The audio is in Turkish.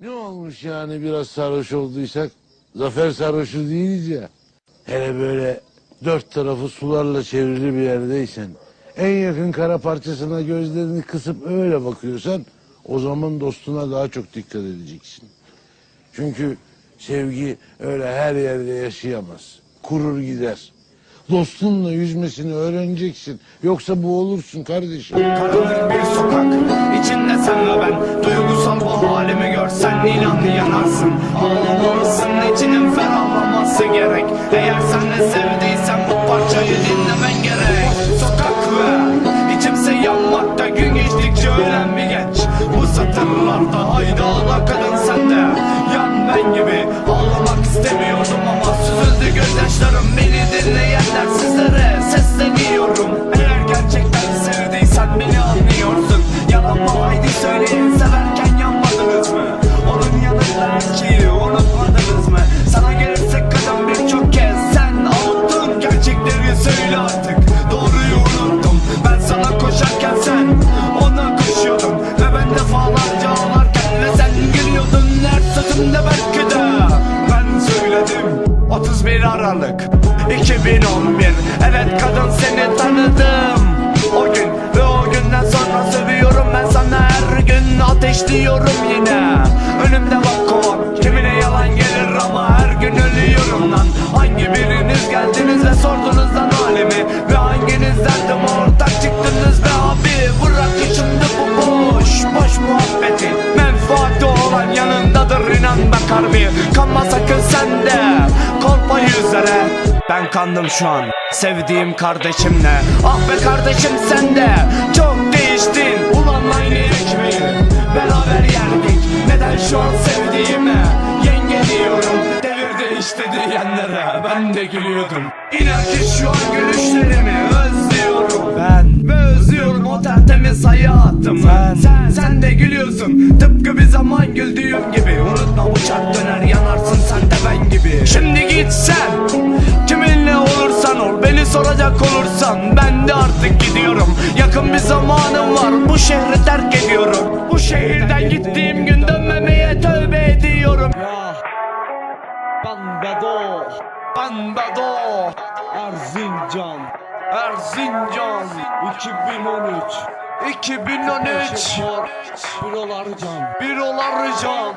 Ne olmuş yani biraz sarhoş olduysak? Zafer sarhoşu değiliz ya. Hele böyle dört tarafı sularla çevrili bir yerdeysen, en yakın kara parçasına gözlerini kısıp öyle bakıyorsan, o zaman dostuna daha çok dikkat edeceksin. Çünkü sevgi öyle her yerde yaşayamaz. Kurur gider. Dostunla yüzmesini öğreneceksin. Yoksa boğulursun kardeşim. Yanarsın. Ağlamalısın içinin ferahlaması gerek. Eğer sen de sevdiysen bu parçayı dinlemen gerek. Sokak ve içimse yanmakta gün geçtikçe ölen bir genç. Bu satırlarda haydi ağla kadın sen de. Yan ben gibi ağlamak istemiyordum ama süzüldü gözyaşlarım. Beni dinleyenler sizlere Aralık 2011 Evet kadın seni tanıdım. O gün ve o günden sonra seviyorum ben sana. Her gün ateşliyorum yine. Önümde bak kovan kimine yalan gelir ama her gün ölüyorum lan. Hangi biriniz geldiniz ve sordunuz lan halimi? Ve hanginiz derdim? Ortak çıktınız be abi. Bırak içimde bu boş boş muhabbeti. Menfaati olan yanındadır inan bak harbi Kanma sakın sen yüzlere Ben kandım şu an sevdiğim kardeşimle. Ah be kardeşim sen de çok değiştin. Ulan aynı ekmeği beraber yerdik. Neden şu an sevdiğime yenge diyorum. Devir değişti diyenlere ben de gülüyordum. İnan ki şu an gülüşlerimi özlüyorum. Ben ve özlüyorum o tertemiz hayatımı. Sen, sen, sen de gülüyorsun. Tıpkı bir zaman güldüğüm gibi. Unutma uçak döner yanarsın sen de ben gibi. Şimdi Soracak olursan ben de artık gidiyorum. Yakın bir zamanım var bu şehri terk ediyorum. Bu şehirden gittiğim gün dönmemeye tövbe ediyorum. Ben Bedo Erzincan. Erzincan. 2013 2013 Spor. Bürolar Can. Bir olar can